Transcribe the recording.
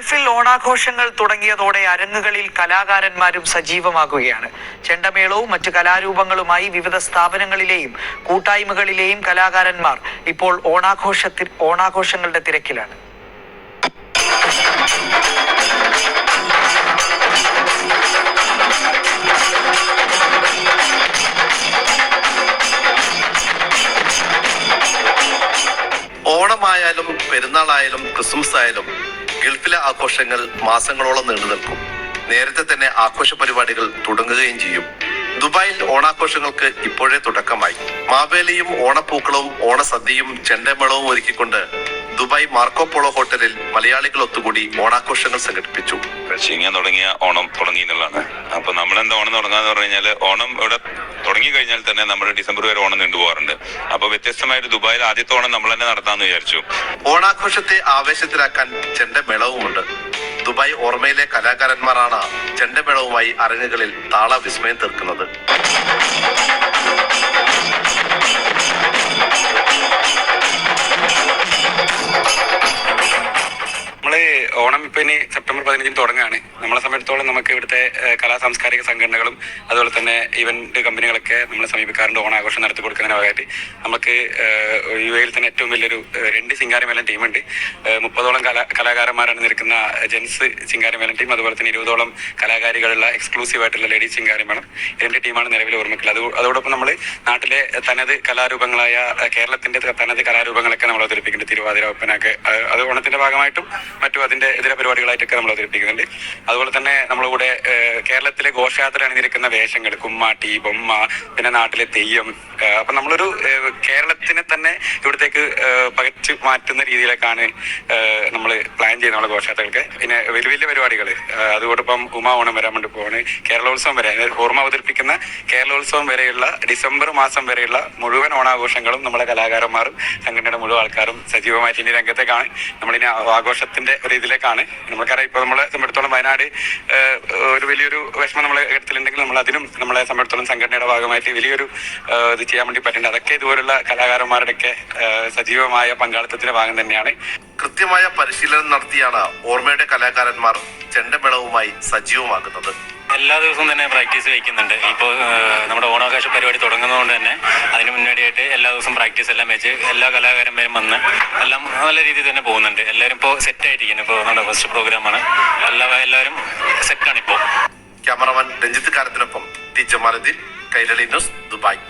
ഗൾഫിൽ ഓണാഘോഷങ്ങൾ തുടങ്ങിയതോടെ അരങ്ങുകളിൽ കലാകാരന്മാരും സജീവമാകുകയാണ്. ചെണ്ടമേളവും മറ്റു കലാരൂപങ്ങളുമായി വിവിധ സ്ഥാപനങ്ങളിലെയും കൂട്ടായ്മകളിലെയും കലാകാരന്മാർ ഇപ്പോൾ ഓണാഘോഷത്തിൽ ഓണാഘോഷങ്ങളുടെ തിരക്കിലാണ്. ഓണമായാലും പെരുന്നാളായാലും ക്രിസ്മസ് ആയാലും ഗൾഫിലെ ആഘോഷങ്ങൾ മാസങ്ങളോളം നീണ്ടു നിൽക്കും. നേരത്തെ തന്നെ ആഘോഷ പരിപാടികൾ തുടങ്ങുകയും ചെയ്യും. ദുബായിൽ ഓണാഘോഷങ്ങൾക്ക് ഇപ്പോഴേ തുടക്കമായി. മാവേലിയും ഓണപ്പൂക്കളവും ഓണസദ്യയും ചെണ്ടമേളവും ഒരുക്കിക്കൊണ്ട് ദുബായ് മാർക്കോ പോളോ ഹോട്ടലിൽ മലയാളികൾ ഒത്തുകൂടി ഓണാഘോഷങ്ങൾ സംഘടിപ്പിച്ചു. ചിങ്ങാൻ തുടങ്ങിയ ഓണം തുടങ്ങി എന്നുള്ളതാണ്. അപ്പൊ നമ്മൾ എന്താ ഓണം തുടങ്ങാന്ന് പറഞ്ഞു കഴിഞ്ഞാൽ ഓണം ഇവിടെ തുടങ്ങി കഴിഞ്ഞാൽ തന്നെ നമ്മൾ ഡിസംബർ വരെ ഓണം നീണ്ടുപോകാറുണ്ട് അപ്പൊ വ്യത്യസ്തമായിട്ട് ദുബായിൽ ആദ്യത്തെ ഓണം നമ്മൾ തന്നെ നടത്താമെന്ന് വിചാരിച്ചു. ഓണാഘോഷത്തെ ആവേശത്തിലാക്കാൻ ചെണ്ടമേളവുമുണ്ട്. ദുബായ് ഓർമ്മയിലെ കലാകാരന്മാരാണ് ചെണ്ടമേളവുമായി അരങ്ങുകളിൽ താള വിസ്മയം തീർക്കുന്നത്. ഇനി സെപ്റ്റംബർ പതിനഞ്ചിന് തുടങ്ങുകയാണ് നമ്മളെ സമയത്തോളം നമുക്ക് ഇവിടുത്തെ കലാ സാംസ്കാരിക സംഘടനകളും അതുപോലെ തന്നെ ഇവന്റ് കമ്പനികളൊക്കെ നമ്മളെ സമീപിക്കാറുണ്ട്. ഓണാഘോഷം നടത്തി കൊടുക്കുന്നതിന് ഭാഗമായിട്ട്. നമുക്ക് യു എയിൽ തന്നെ ഏറ്റവും വലിയൊരു രണ്ട് ചിങ്കാരമേലം ടീമുണ്ട്. മുപ്പതോളം കലാ കലാകാരന്മാരാണ് നിൽക്കുന്ന ജെൻസ് ചിങ്കാരമേലം ടീം അതുപോലെ തന്നെ ഇരുപതോളം കലാകാരികളുള്ള എക്സ്ക്ലൂസീവ് ആയിട്ടുള്ള ലേഡീസ് ചിങ്കാരമേളം രണ്ട് ടീമാണ് നിലവിൽ ഓർമ്മിക്കുന്നത് അത് അതോടൊപ്പം നമ്മൾ നാട്ടിലെ തനത് കലാരൂപങ്ങളായ കേരളത്തിന്റെ തനത് കലാരൂപങ്ങളൊക്കെ നമ്മൾ അവതരിപ്പിക്കുന്നുണ്ട്. തിരുവാതിര ഒപ്പനൊക്കെ. അത് ഓണത്തിന്റെ ഭാഗമായിട്ടും മറ്റും അതിന്റെ ഇതര പരിപാടികളായിട്ടൊക്കെ നമ്മൾ അവതരിപ്പിക്കുന്നുണ്ട്. അതുപോലെ തന്നെ നമ്മളിവിടെ കൂടെ കേരളത്തിലെ ഘോഷയാത്ര അണിനിരക്കുന്ന വേഷങ്ങൾ കുമ്മാട്ടി ബൊമ്മ പിന്നെ നാട്ടിലെ തെയ്യം അപ്പൊ നമ്മളൊരു കേരളത്തിനെ തന്നെ ഇവിടത്തേക്ക് പകച്ചു മാറ്റുന്ന രീതിയിലേക്കാണ് നമ്മൾ പ്ലാൻ ചെയ്യുന്നത് നമ്മളെ ഘോഷയാത്രകൾക്ക്. പിന്നെ വലിയ വലിയ പരിപാടികൾ അതോടൊപ്പം ഉമാ ഓണം വരാൻ വേണ്ടി പോവാണ്. കേരളോത്സവം വരെ ഓർമ്മ അവതരിപ്പിക്കുന്ന കേരളോത്സവം വരെയുള്ള ഡിസംബർ മാസം വരെയുള്ള മുഴുവൻ ഓണാഘോഷങ്ങളും നമ്മുടെ കലാകാരന്മാരും സംഘടനയുടെ മുഴുവൻ ആൾക്കാരും സജീവമായിട്ട് ഇനി രംഗത്തേക്കാണ്. നമ്മളിനി ആഘോഷത്തിന്റെ ഒരു ഇതിലേക്കാണ്. നമുക്കറിയാം ഇപ്പൊ നമ്മളെ സംബന്ധിച്ചോളം വയനാട് ഒരു വലിയൊരു വിഷമം നമ്മൾ എടുത്തിട്ടുണ്ടെങ്കിൽ നമ്മൾ അതിനും നമ്മളെ സംബന്ധിച്ചോളം സംഘടനയുടെ ഭാഗമായിട്ട് വലിയൊരു ഇത് ചെയ്യാൻ വേണ്ടി പറ്റുന്നുണ്ട്. അതൊക്കെ ഇതുപോലുള്ള കലാകാരന്മാരുടെയൊക്കെ സജീവമായ പങ്കാളിത്തത്തിന്റെ ഭാഗം തന്നെയാണ്. കൃത്യമായ പരിശീലനം നടത്തിയാണ് ഓർമ്മയുടെ കലാകാരന്മാർ ചെണ്ടമേളവുമായി സജീവമാകുന്നത് എല്ലാ ദിവസവും തന്നെ പ്രാക്ടീസ് വയ്ക്കുന്നുണ്ട്. ഇപ്പോൾ നമ്മുടെ ഓണാഘോഷ പരിപാടി തുടങ്ങുന്നതുകൊണ്ട് തന്നെ അതിന് മുന്നോടിയായിട്ട് എല്ലാ ദിവസവും പ്രാക്ടീസ് എല്ലാം വെച്ച് എല്ലാ കലാകാരന്മാരും വന്ന് എല്ലാം നല്ല രീതിയിൽ തന്നെ പോകുന്നുണ്ട്. എല്ലാവരും ഇപ്പോൾ സെറ്റ് ആയിരിക്കുന്നു ഇപ്പോൾ നമ്മുടെ ഫസ്റ്റ് പ്രോഗ്രാമാണ് എല്ലാ എല്ലാവരും സെറ്റാണ് ഇപ്പോൾ ക്യാമറമാൻ രഞ്ജിത്ത് കാരത്തിനൊപ്പം teacher Jamaluddin Kairali news Dubai.